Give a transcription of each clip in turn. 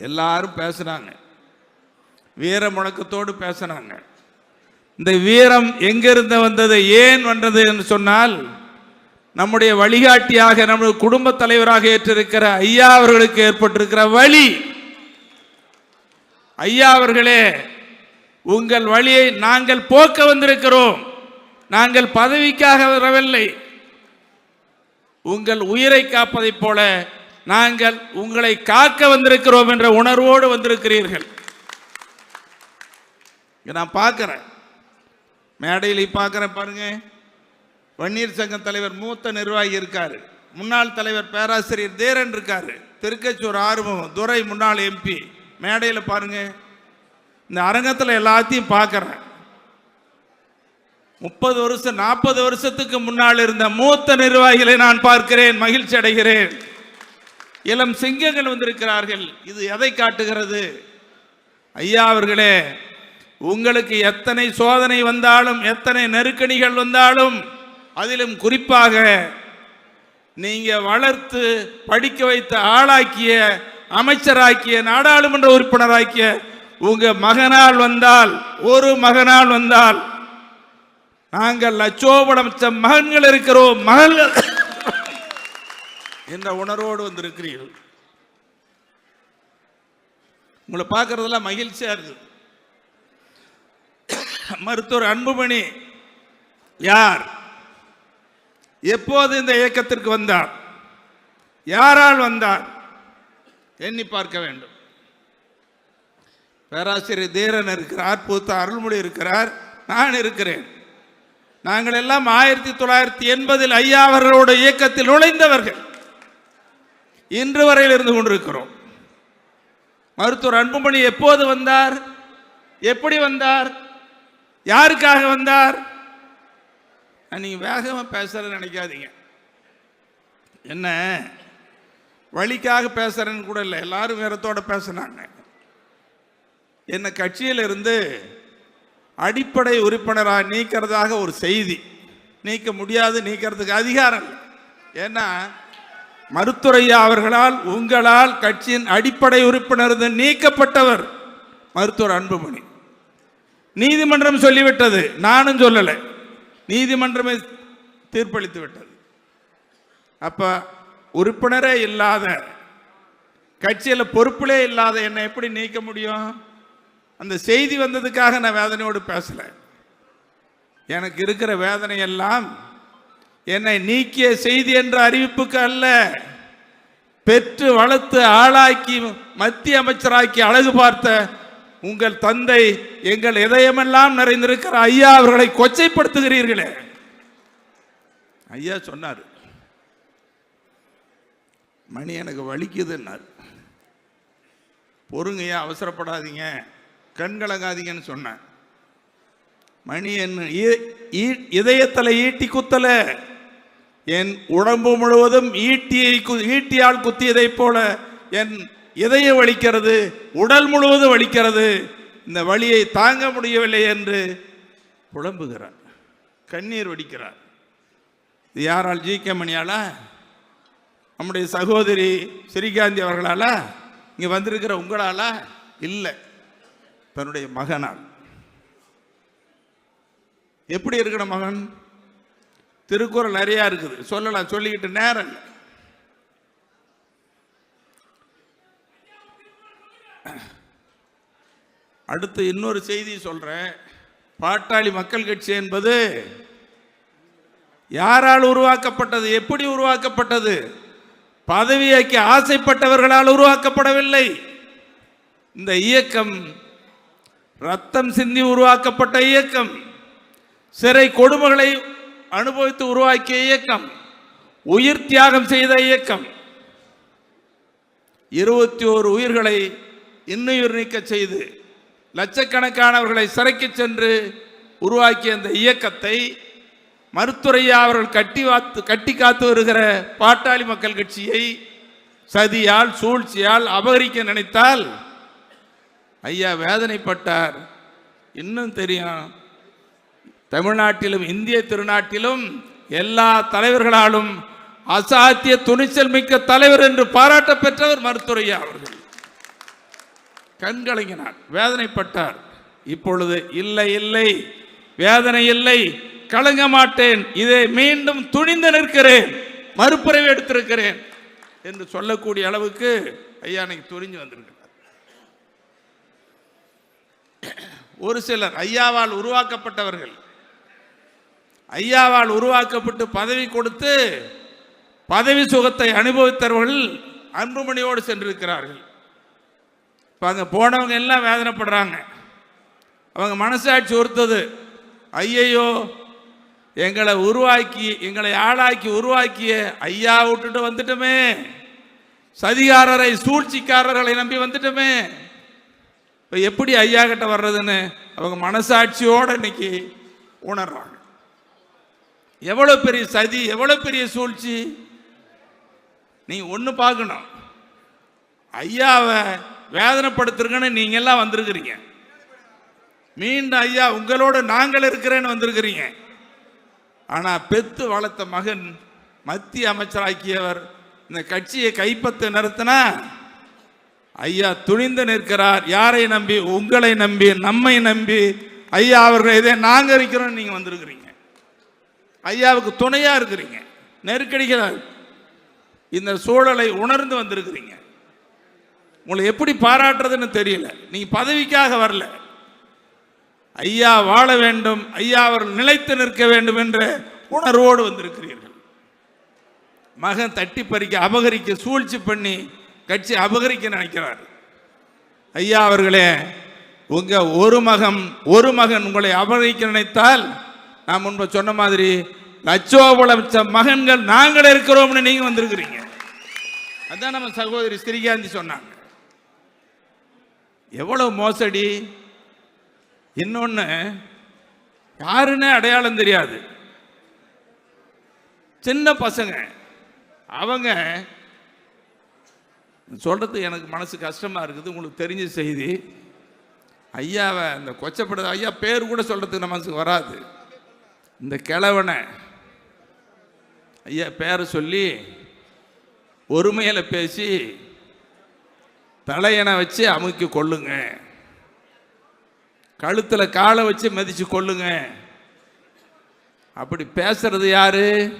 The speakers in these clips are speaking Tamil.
எல்லாரும் பேசுகிறாங்க வீர முழக்கத்தோடு பேசுகிறாங்க இந்த வீரம் எங்கிருந்து வந்தது ஏன் வந்தது என்று சொன்னால் நம்முடைய வழிகாட்டியாக நம்முடைய குடும்ப தலைவராக ஏற்றிருக்கிற ஐயா அவர்களுக்கு ஏற்பட்டிருக்கிற வழி. ஐயா அவர்களே உங்கள் வழியை நாங்கள் போக்க வந்திருக்கிறோம். நாங்கள் பதவிக்காக வரவில்லை. உங்கள் உயிரை காப்பதைப் போல நாங்கள் உங்களை காக்க வந்திருக்கிறோம் என்ற உணர்வோடு வந்திருக்கிறீர்கள். நான் பார்க்குறேன். மேடையில் பார்க்குறேன் பாருங்க. வன்னியர் சங்கம் தலைவர் மூத்த நிர்வாகி இருக்காரு. முன்னாள் தலைவர் பேராசிரியர் தேரன் இருக்காரு. திருக்கச்சூர் ஆறுமுகம் துரை முன்னாள் எம்பி மேடையில் பாருங்க. இந்த அரங்கத்தில் எல்லாத்தையும் பார்க்குறேன். முப்பது வருஷம் நாற்பது வருஷத்துக்கு முன்னால் இருந்த மூத்த நிர்வாகிகளை நான் பார்க்கிறேன். மகிழ்ச்சி அடைகிறேன். இளம் சிங்கங்கள் வந்திருக்கிறார்கள். இது எதை காட்டுகிறது? ஐயா அவர்களே உங்களுக்கு எத்தனை சோதனை வந்தாலும் எத்தனை நெருக்கடிகள் வந்தாலும் அதிலும் குறிப்பாக நீங்க வளர்த்து படிக்க வைத்த ஆளாக்கிய அமைச்சராக்கிய நாடாளுமன்ற உறுப்பினராக்கிய உங்க மகனால் வந்தால் ஒரு மகனால் வந்தால் நாங்கள் லட்சோபலட்ச மகன்கள் இருக்கிறோம். மகன்கள் என்ற உணர்வோடு வந்திருக்கிறீர்கள். உங்களை பார்க்கறதெல்லாம் மகிழ்ச்சியா இருக்குது மருத்துவர் அன்புமணி யார்? எப்போது இந்த இயக்கத்திற்கு வந்தார்? யாரால் வந்தார்? எண்ணி பார்க்க வேண்டும். பேராசிரியர் தீரன் இருக்கிறார் பூத்த அருள்மொழி இருக்கிறார் நான் இருக்கிறேன். நாங்கள் எல்லாம் ஆயிரத்தி தொள்ளாயிரத்தி எண்பதில் ஐயா அவர்களோட இயக்கத்தில் நுழைந்தவர்கள். இன்று வரையில் இருந்து கொண்டிருக்கிறோம். மருத்துவர் அன்புமணி எப்போது வந்தார்? எப்படி வந்தார்? யாருக்காக வந்தார்? நீங்க வேகமாக பேசுகிறேன்னு நினைக்காதீங்க. என்ன? வழிக்காக பேசுறேன்னு கூட இல்லை எல்லாரும் வீரத்தோட பேசுனாங்க. என்னை கட்சியிலிருந்து அடிப்படை உறுப்பினராக நீக்கிறதாக ஒரு செய்தி. நீக்க முடியாது நீக்கிறதுக்கு அதிகாரம் இல்லை. ஏன்னா மருத்துரையா அவர்களால் உங்களால் கட்சியின் அடிப்படை உறுப்பினர் நீக்கப்பட்டவர் மருத்துவர் அன்புமணி. நீதிமன்றம் சொல்லிவிட்டது. நானும் சொல்லலை. நீதிமன்றமே தீர்ப்பளித்து விட்டது. அப்ப உறுப்பினரே இல்லாத கட்சியில் பொறுப்பிலே இல்லாத என்னை எப்படி நீக்க முடியும்? அந்த செய்தி வந்ததுக்காக நான் வேதனையோடு பேசலை. எனக்கு இருக்கிற வேதனையெல்லாம் என்னை நீக்கிய செய்தி என்ற அறிவிப்புக்கு அல்ல. பெற்று வளர்த்து ஆளாக்கி மத்திய அமைச்சராக்கி அழகு பார்த்த உங்கள் தந்தை எங்கள் இதயமெல்லாம் நிறைந்திருக்கிற ஐயா அவர்களை கொச்சைப்படுத்துகிறீர்களே. ஐயா சொன்னார் மணி எனக்கு வலிக்குதுன்னார். பொறுங்கய்யா அவசரப்படாதீங்க கண்கலங்காதீங்கன்னு சொன்னேன் மணி என்ன இதயத்தில் ஈட்டி குத்தல. என் உடம்பு முழுவதும் ஈட்டியை கு- ஈட்டியால் குத்தியதைப் போல என் இதயம் வலிக்கிறது உடல் முழுவதும் வலிக்கிறது. இந்த வழியை தாங்க முடியவில்லை என்று புலம்புகிறார் கண்ணீர் வடிக்கிறார் இது யாரால்? ஜி. கே. மணியாலா? நம்முடைய சகோதரி ஸ்ரீகாந்தி அவர்களாலா? இங்கே வந்திருக்கிற உங்களாலா? இல்லை. தன்னுடைய மகனால். எப்படி இருக்கணும் மகன்? திருக்குறள் நிறையா இருக்குது. சொல்லலாம் சொல்லிக்கிட்டு நேரம் அடுத்து இன்னொரு செய்தி சொல்கிறேன் பாட்டாளி மக்கள் கட்சி என்பது யாரால் உருவாக்கப்பட்டது? எப்படி உருவாக்கப்பட்டது? பதவியாக்கி ஆசைப்பட்டவர்களால் உருவாக்கப்படவில்லை. இந்த இயக்கம் ரத்தம் சிந்தி உருவாக்கப்பட்ட இயக்கம். சிறை கொடுமைகளை அனுபவித்து உருவாக்கிய இயக்கம் உயிர் தியாகம் செய்த இயக்கம். இருபத்தி ஓரு உயிர்களை இன்னுயிர் நீக்க செய்து லட்சக்கணக்கானவர்களை சிறைக்கு சென்று உருவாக்கிய இந்த இயக்கத்தை மருத்துரையா அவர்கள் கட்டி வாத்து கட்டி காத்து வருகிற பாட்டாளி மக்கள் கட்சியை சதியால் சூழ்ச்சியால் அபகரிக்க நினைத்தால் ஐயா வேதனைப்பட்டார். இன்னும் தெரியும். தமிழ்நாட்டிலும் இந்திய திருநாட்டிலும் எல்லா தலைவர்களாலும் அசாத்திய துணிச்சல் மிக்க தலைவர் என்று பாராட்ட பெற்றவர் மருத்துரையா அவர்கள். கண்கலங்கினார் வேதனைப்பட்டார். இப்பொழுது இல்லை இல்லை வேதனை இல்லை கலங்க மாட்டேன் இதை மீண்டும் துணிந்து நிற்கிறேன் மறுப்புறவு எடுத்திருக்கிறேன் என்று சொல்லக்கூடிய அளவுக்கு ஐயா அன்னைக்கு துணிஞ்சு வந்திருக்கிறார் ஒரு சிலர் ஐயாவால் உருவாக்கப்பட்டவர்கள் ஐயாவால் உருவாக்கப்பட்டு பதவி கொடுத்து பதவி சுகத்தை அனுபவித்தவர்கள் அன்புமணியோடு சென்றிருக்கிறார்கள். இப்போ அங்கே போனவங்க எல்லாம் வேதனைப்படுறாங்க. அவங்க மனசாட்சி ஒருத்தது. ஐயையோ எங்களை உருவாக்கி எங்களை ஆளாக்கி உருவாக்கிய ஐயா விட்டுட்டு வந்துட்டோமே. சதிகாரரை சூழ்ச்சிக்காரர்களை நம்பி வந்துட்டோமே. இப்போ எப்படி ஐயா கிட்ட வர்றதுன்னு அவங்க மனசாட்சியோடு இன்னைக்கு உணர்றாங்க. எவ்வளோ பெரிய சதி எவ்வளோ பெரிய சூழ்ச்சி? நீ ஒன்று பார்க்கணும். ஐயாவை வேதனைப்படுத்துருக்கன்னு நீங்கள்லாம் வந்திருக்கிறீங்க. மீண்டும் ஐயா உங்களோட நாங்கள் இருக்கிறேன்னு வந்திருக்கிறீங்க. ஆனால் பெத்து வளர்த்த மகன் மத்திய அமைச்சராக்கியவர் இந்த கட்சியை கைப்பற்ற நிறுத்தினா ஐயா துணிந்து நிற்கிறார். யாரை நம்பி? உங்களை நம்பி நம்மை நம்பி. ஐயா அவர்கள் இதை நாங்கள் இருக்கிறோம் நீங்கள் வந்திருக்கிறீங்க. ஐயாவுக்கு துணையாக இருக்கிறீங்க. நெருக்கடிகள் இந்த சூழலை உணர்ந்து வந்திருக்கிறீங்க. உங்களை எப்படி பாராட்டுறதுன்னு தெரியல. நீங்கள் பதவிக்காக வரல. ஐயா வாழ வேண்டும் ஐயா அவர்கள் நிலைத்து நிற்க வேண்டும் என்ற உணர்வோடு வந்திருக்கிறீர்கள். மகன் தட்டி பறிக்க அபகரிக்க சூழ்ச்சி பண்ணி கட்சி அபகரிக்க நினைக்கிறார். ஐயா அவர்களே உங்க ஒரு மகன் ஒரு மகன் உங்களை அபகரிக்க நினைத்தால் நான் முன்பு சொன்ன மாதிரி லட்சோப மகன்கள் நாங்கள் இருக்கிறோம்னு நீங்க வந்திருக்கிறீங்க. அதான் நம்ம சகோதரி ஸ்ரீகாந்தி சொன்னாங்க. எவ்வளவு மோசடி? இன்னொன்று யாருன்னே அடையாளம் தெரியாது. சின்ன பசங்க. அவங்க சொல்றது எனக்கு மனசு கஷ்டமா இருக்குது உங்களுக்கு தெரிஞ்ச செய்தி. ஐயாவை அந்த கொச்சப்படுது ஐயா பேர் கூட சொல்றதுக்கு நம்ம மனசுக்கு வராது. இந்த கிழவனை ஐயா பேரை சொல்லி ஒருமையில் பேசி தலையணை வச்சு அமுக்கி கொள்ளுங்க. கழுத்தில் காலை வச்சு மதித்து கொள்ளுங்க. அப்படி பேசுறது யாரு?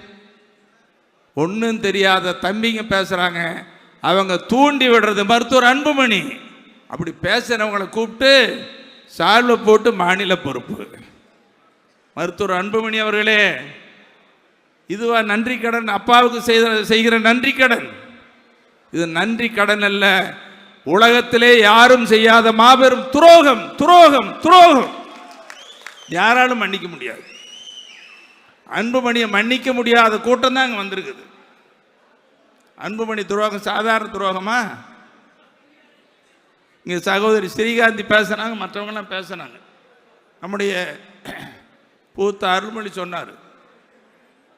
ஒன்றும் தெரியாத தம்பிங்க பேசுகிறாங்க அவங்க தூண்டி விடுறது மருத்துவர் அன்புமணி. அப்படி பேசுகிறவங்களை கூப்பிட்டு சால்வை போட்டு மாநில பொறுப்பு. மருத்துவர் அன்புமணி அவர்களே இதுவா நன்றி கடன் அப்பாவுக்கு செய்த செய்கிற நன்றி கடன். இது நன்றி கடன் அல்ல உலகத்திலே யாரும் செய்யாத மாபெரும் துரோகம் துரோகம் துரோகம். யாராலும் மன்னிக்க முடியாது. அன்புமணியை மன்னிக்க முடியாத கூட்டம் தான் அங்கே வந்திருக்குது. அன்புமணி துரோகம் சாதாரண துரோகமா? இங்கே சகோதரி ஸ்ரீகாந்தி பேசுனாங்க மற்றவங்களாம் பேசுனாங்க. நம்முடைய பூத்த அருள்மொழி சொன்னார்.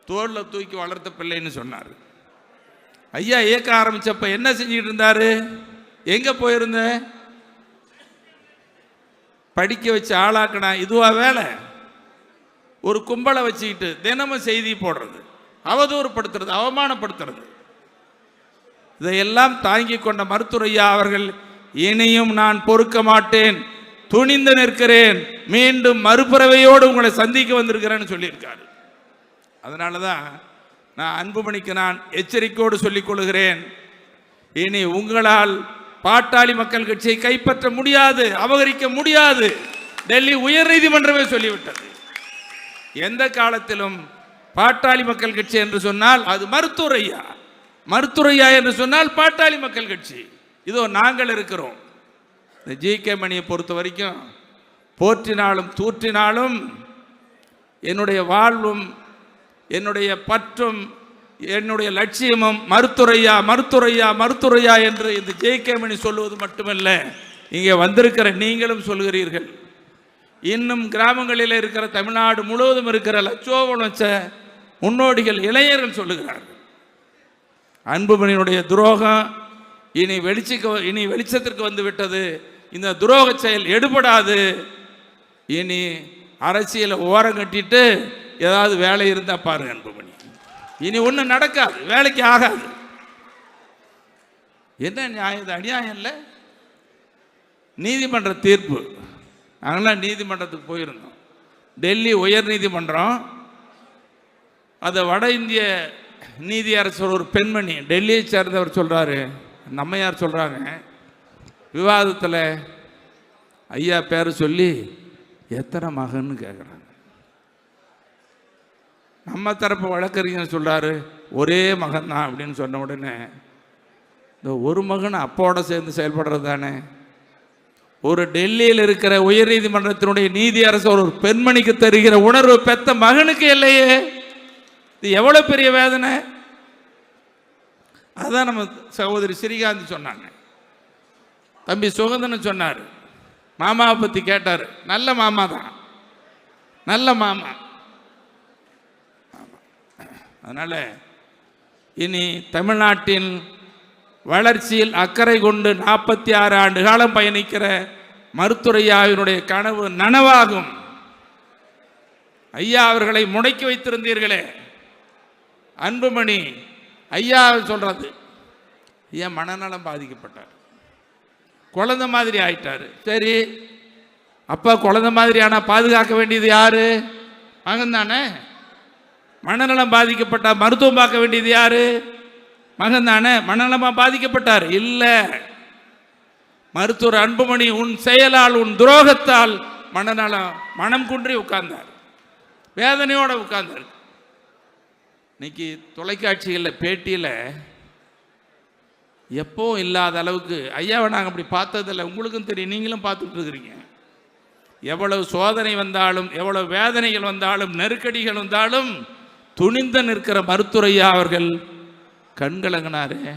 தோளில் தூக்கி வளர்த்த பிள்ளைன்னு சொன்னார். ஐயா இயக்க ஆரம்பித்தப்ப என்ன செஞ்சுக்கிட்டு இருந்தார்? எங்கே போயிருந்த? படிக்க வச்சு ஆளாக்கினா இதுவா வேலை? ஒரு கும்பலை வச்சுக்கிட்டு தினமும் செய்தி போடுறது அவதூறுப்படுத்துறது அவமானப்படுத்துறது. இதையெல்லாம் தாங்கி கொண்ட மருத்துவர் ஐயா அவர்கள் இனியும் நான் பொறுக்க மாட்டேன். துணிந்து நிற்கிறேன். மீண்டும் மறுபறவையோடு உங்களை சந்திக்க வந்திருக்கிறேன்னு சொல்லியிருக்காரு. அதனால தான் நான் அன்புமணிக்கு நான் எச்சரிக்கையோடு சொல்லிக் கொள்கிறேன். இனி உங்களால் பாட்டாளி மக்கள் கட்சியை கைப்பற்ற முடியாது அபகரிக்க முடியாது. டெல்லி உயர்நீதிமன்றமே சொல்லிவிட்டது. எந்த காலத்திலும் பாட்டாளி மக்கள் கட்சி என்று சொன்னால் அது மருத்துவரையா? மருத்துவரையா என்று சொன்னால் பாட்டாளி மக்கள் கட்சி. இதோ நாங்கள் இருக்கிறோம். இந்த ஜி கே மணியை பொறுத்த வரைக்கும் போற்றினாலும் தூற்றினாலும் என்னுடைய வாழ்வும் என்னுடைய பற்றும் என்னுடைய லட்சியமும் மருத்துரையா மருத்துரையா மருத்துரையா என்று இந்த ஜெய்கேமணி சொல்லுவது மட்டுமல்ல. இங்கே வந்திருக்கிற நீங்களும் சொல்கிறீர்கள். இன்னும் கிராமங்களில் இருக்கிற தமிழ்நாடு முழுவதும் இருக்கிற லட்சோபம் வச்ச முன்னோடிகள் இளைஞர்கள் சொல்லுகிறார்கள். அன்புமணியினுடைய துரோகம் இனி வெளிச்சிக்க இனி வெளிச்சத்திற்கு வந்து விட்டது இந்த துரோக செயல் எடுபடாது. இனி அரசியலை ஓரம் கட்டிட்டு ஏதாவது வேலை இருந்தால் பாருங்க அன்புமணி. இனி ஒன்றும் நடக்காது வேலைக்கு ஆகாது. என்ன நியாயம் அநியாயம் இல்லை? நீதிமன்ற தீர்ப்பு. நாங்களாம் நீதிமன்றத்துக்கு போயிருந்தோம். டெல்லி உயர் நீதிமன்றம் அதை வட இந்திய நீதியரசர் ஒரு பெண்மணி டெல்லியை சேர்ந்தவர் சொல்கிறாரு நம்மையார் சொல்கிறாங்க விவாதத்தில் ஐயா பேரை சொல்லி எத்தனை மகன்னு கேட்குறாங்க நம்ம தரப்பு வழக்கறிஞர் சொல்கிறாரு ஒரே மகன் தான் அப்படின்னு சொன்ன உடனே இந்த ஒரு மகன் அப்போட சேர்ந்து செயல்படுறது தானே? ஒரு டெல்லியில் இருக்கிற உயர்நீதிமன்றத்தினுடைய நீதி அரசு ஒரு பெண்மணிக்கு தருகிற உணர்வு பெத்த மகனுக்கு இல்லையே. இது எவ்வளோ பெரிய வேதனை? அதான் நம்ம சகோதரி ஸ்ரீகாந்த் சொன்னாங்க. தம்பி சுகந்தன் சொன்னார். மாமாவை பற்றி கேட்டார். நல்ல மாமா தான். நல்ல மாமா. அதனால் இனி தமிழ்நாட்டின் வளர்ச்சியில் அக்கறை கொண்டு நாற்பத்தி ஆறு ஆண்டு காலம் பயணிக்கிற மருத்துறையாவினுடைய கனவு நனவாகும். ஐயா அவர்களை முடக்கி வைத்திருந்தீர்களே. அன்புமணி ஐயா சொல்றது. ஐயா மனநலம் பாதிக்கப்பட்டார். குழந்தை மாதிரி ஆயிட்டாரு. சரி. அப்பா குழந்தை மாதிரி ஆனால் பாதுகாக்க வேண்டியது யாரு? மகன் தானே மனநலம் பாதிக்கப்பட்டா மருத்துவம் பார்க்க வேண்டியது யாரு? மகன் தானே மனநலமா பாதிக்கப்பட்டார்? இல்லை. மருத்துவர் அன்புமணி உன் செயலால் உன் துரோகத்தால் மனநலம் மனம் குன்றி உட்கார்ந்தார். வேதனையோட உட்கார்ந்தார். இன்னைக்கு தொலைக்காட்சிகளில் பேட்டியில் எப்போவும் இல்லாத அளவுக்கு ஐயாவை நாங்கள் அப்படி பார்த்ததில்ல. உங்களுக்கும் தெரியும் நீங்களும் பார்த்துட்டு இருக்கிறீங்க. எவ்வளவு சோதனை வந்தாலும் எவ்வளவு வேதனைகள் வந்தாலும் நெருக்கடிகள் வந்தாலும் துணிந்து நிற்கிற மருத்துவரையா அவர்கள்? கண்கலங்கினாரு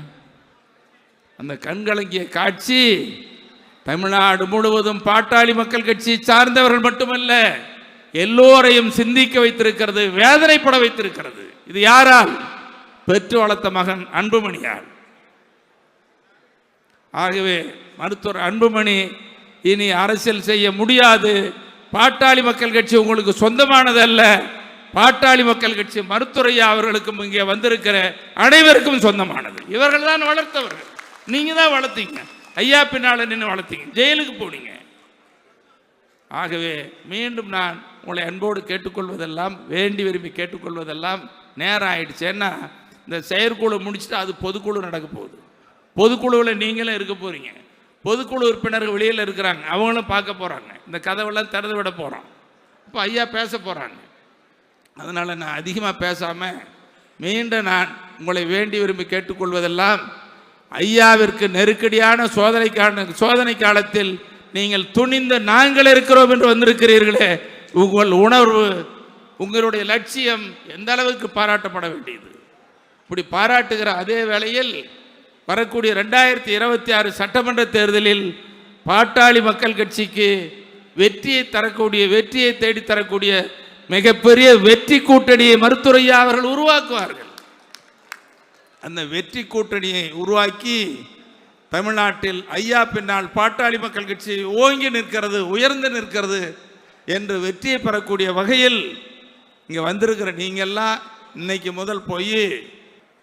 அந்த கண்கலங்கிய காட்சி தமிழ்நாடு முழுவதும் பாட்டாளி மக்கள் கட்சி சார்ந்தவர்கள் மட்டுமல்ல எல்லோரையும் சிந்திக்க வைத்திருக்கிறது வேதனைப்பட வைத்திருக்கிறது. இது யாரால்? பெற்று வளர்த்த மகன் அன்புமணியால் ஆகவே மருத்துவர் அன்புமணி இனி அரசியல் செய்ய முடியாது. பாட்டாளி மக்கள் கட்சி உங்களுக்கு சொந்தமானதல்ல. பாட்டாளி மக்கள் கட்சி மருத்துவரையா அவர்களுக்கும் இங்கே வந்திருக்கிற அனைவருக்கும் சொந்தமானது. இவர்கள் தான் வளர்த்தவர்கள். நீங்கள் தான் வளர்த்தீங்க. ஐயா பின்னால் நின்று வளர்த்தீங்க. ஜெயிலுக்கு போனீங்க. ஆகவே மீண்டும் நான் உங்களை அன்போடு கேட்டுக்கொள்வதெல்லாம் வேண்டி விரும்பி கேட்டுக்கொள்வதெல்லாம் நேரம் ஆயிடுச்சு ஏன்னா இந்த செயற்குழு முடிச்சுட்டு அது பொதுக்குழு நடக்க போகுது. பொதுக்குழுவில் நீங்களும் இருக்க போகிறீங்க பொதுக்குழு உறுப்பினர்கள் வெளியில் இருக்கிறாங்க. அவங்களும் பார்க்க போகிறாங்க இந்த கதவெல்லாம் திறந்து விட போகிறோம் இப்போ ஐயா பேச போகிறாங்க அதனால் நான் அதிகமாக பேசாமல் மீண்டும் நான் உங்களை வேண்டி விரும்பி கேட்டுக்கொள்வதெல்லாம் ஐயாவிற்கு நெருக்கடியான சோதனைக்கான சோதனை காலத்தில் நீங்கள் துணிந்து நாங்கள் இருக்கிறோம் என்று வந்திருக்கிறீர்களே. உங்கள் உணர்வு உங்களுடைய லட்சியம் எந்த அளவுக்கு பாராட்டப்பட வேண்டியது? இப்படி பாராட்டுகிற அதே வேளையில் வரக்கூடிய ரெண்டாயிரத்தி இருபத்தி ஆறு சட்டமன்ற தேர்தலில் பாட்டாளி மக்கள் கட்சிக்கு வெற்றியை தரக்கூடிய வெற்றியை தேடி தரக்கூடிய மிகப்பெரிய வெற்றி கூட்டணியை மருத்துவரையா அவர்கள் உருவாக்குவார்கள். அந்த வெற்றி கூட்டணியை உருவாக்கி தமிழ்நாட்டில் ஐயா பின்னால் பாட்டாளி மக்கள் கட்சி ஓங்கி நிற்கிறது உயர்ந்து நிற்கிறது என்று வெற்றியை பெறக்கூடிய வகையில் இங்கே வந்திருக்கிற நீங்கள்லாம் இன்னைக்கு முதல் போய்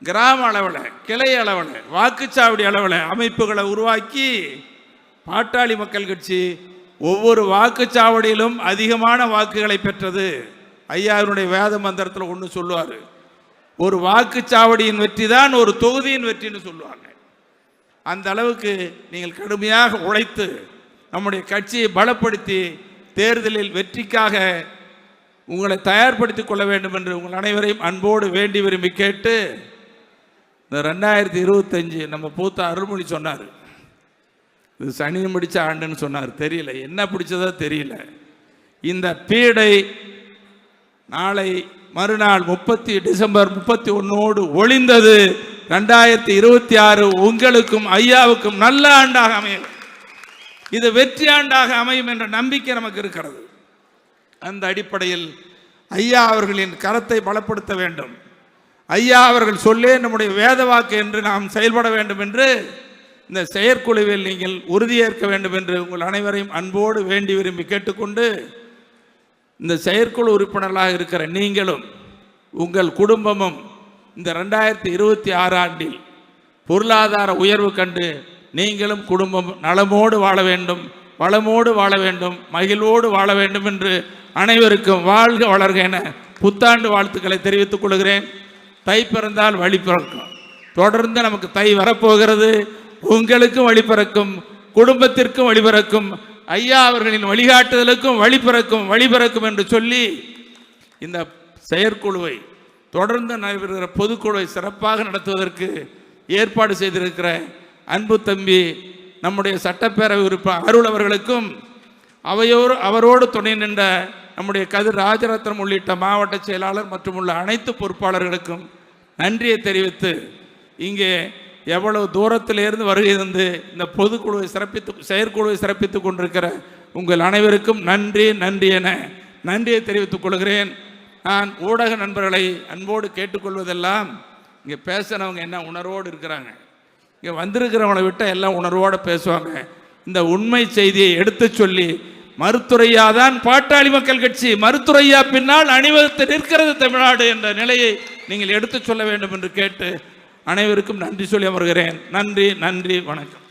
கிராம அளவில் கிளை அளவில் வாக்குச்சாவடி அளவில் அமைப்புகளை உருவாக்கி பாட்டாளி மக்கள் கட்சி ஒவ்வொரு வாக்குச்சாவடியிலும் அதிகமான வாக்குகளை பெற்றது. ஐயாவினுடைய வேத மந்திரத்தில் ஒன்று சொல்லுவார். ஒரு வாக்குச்சாவடியின் வெற்றி தான் ஒரு தொகுதியின் வெற்றின்னு சொல்லுவாங்க. அந்த அளவுக்கு நீங்கள் கடுமையாக உழைத்து நம்முடைய கட்சியை பலப்படுத்தி தேர்தலில் வெற்றிக்காக உங்களை தயார்படுத்திக் கொள்ள வேண்டும் என்று உங்கள் அனைவரையும் அன்போடு வேண்டி விரும்பி கேட்டு இந்த ரெண்டாயிரத்தி இருபத்தஞ்சு நம்ம பூத்த அருள்மொழி சொன்னார். இது சனி முடித்த ஆண்டுன்னு சொன்னார். தெரியல. என்ன பிடிச்சதோ தெரியல. இந்த பீடை நாளை மறுநாள் முப்பத்தி டிசம்பர் முப்பத்தி ஒன்னோடு ஒளிந்தது ரெண்டாயிரத்தி இருபத்தி ஆறு உங்களுக்கும் ஐயாவுக்கும் நல்ல ஆண்டாக அமையும். இது வெற்றி ஆண்டாக அமையும் என்ற நம்பிக்கை நமக்கு இருக்கிறது. அந்த அடிப்படையில் ஐயா அவர்களின் கரத்தை பலப்படுத்த வேண்டும். ஐயா அவர்கள் சொல்லே நம்முடைய வேத வாக்கு என்று நாம் செயல்பட வேண்டும் என்று இந்த செயற்குழுவில் நீங்கள் உறுதியேற்க வேண்டும் என்று உங்கள் அனைவரையும் அன்போடு வேண்டி விரும்பி கேட்டுக்கொண்டு இந்த செயற்குழு உறுப்பினர்களாக இருக்கிற நீங்களும் உங்கள் குடும்பமும் இந்த ரெண்டாயிரத்தி இருபத்தி ஆறு ஆண்டில் பொருளாதார உயர்வு கண்டு நீங்களும் குடும்பம் நலமோடு வாழ வேண்டும் வளமோடு வாழ வேண்டும் மகிழ்வோடு வாழ வேண்டும் என்று அனைவருக்கும் வாழ்க வளர்க என புத்தாண்டு வாழ்த்துக்களை தெரிவித்துக் கொள்கிறேன். தை பிறந்தால் வழி பிறக்கும். தொடர்ந்து நமக்கு தை வரப்போகிறது. உங்களுக்கும் வழி பிறக்கும். குடும்பத்திற்கும் வழி பிறக்கும். ஐயா அவர்களின் வழிகாட்டுதலுக்கும் வழி பிறக்கும் வழி பிறக்கும் என்று சொல்லி இந்த செயற்குழுவை தொடர்ந்து நடைபெறுகிற பொதுக்குழுவை சிறப்பாக நடத்துவதற்கு ஏற்பாடு செய்திருக்கிற அன்பு தம்பி நம்முடைய சட்டப்பேரவை உறுப்பினர் அருள் அவர்களுக்கும் அவையோர் அவரோடு துணை நின்ற நம்முடைய கதிர் ராஜரத்னம் உள்ளிட்ட மாவட்ட செயலாளர் மற்றும் உள்ள அனைத்து பொறுப்பாளர்களுக்கும் நன்றியை தெரிவித்து இங்கே எவ்வளவு தூரத்திலிருந்து வருகை தந்து இந்த பொதுக்குழுவை சிறப்பித்து செயற்குழுவை சிறப்பித்துக் கொண்டிருக்கிற உங்கள் அனைவருக்கும் நன்றி நன்றி என நன்றியை தெரிவித்துக் கொள்கிறேன். நான் ஊடக நண்பர்களை அன்போடு கேட்டுக்கொள்வதெல்லாம் இங்கே பேசுனவங்க என்ன உணர்வோடு இருக்கிறாங்க. இங்கே வந்திருக்கிறவங்களை விட்டால் எல்லாம் உணர்வோடு பேசுவாங்க. இந்த உண்மை செய்தியை எடுத்து சொல்லி மருத்துறையா தான் பாட்டாளி மக்கள் கட்சி மருத்துறையா பின்னால் அணிவகுத்து நிற்கிறது தமிழ்நாடு என்ற நிலையை நீங்கள் எடுத்துச் சொல்ல வேண்டும் என்று கேட்டு அனைவருக்கும் நன்றி சொல்லி அமர்கிறேன். நன்றி நன்றி வணக்கம்.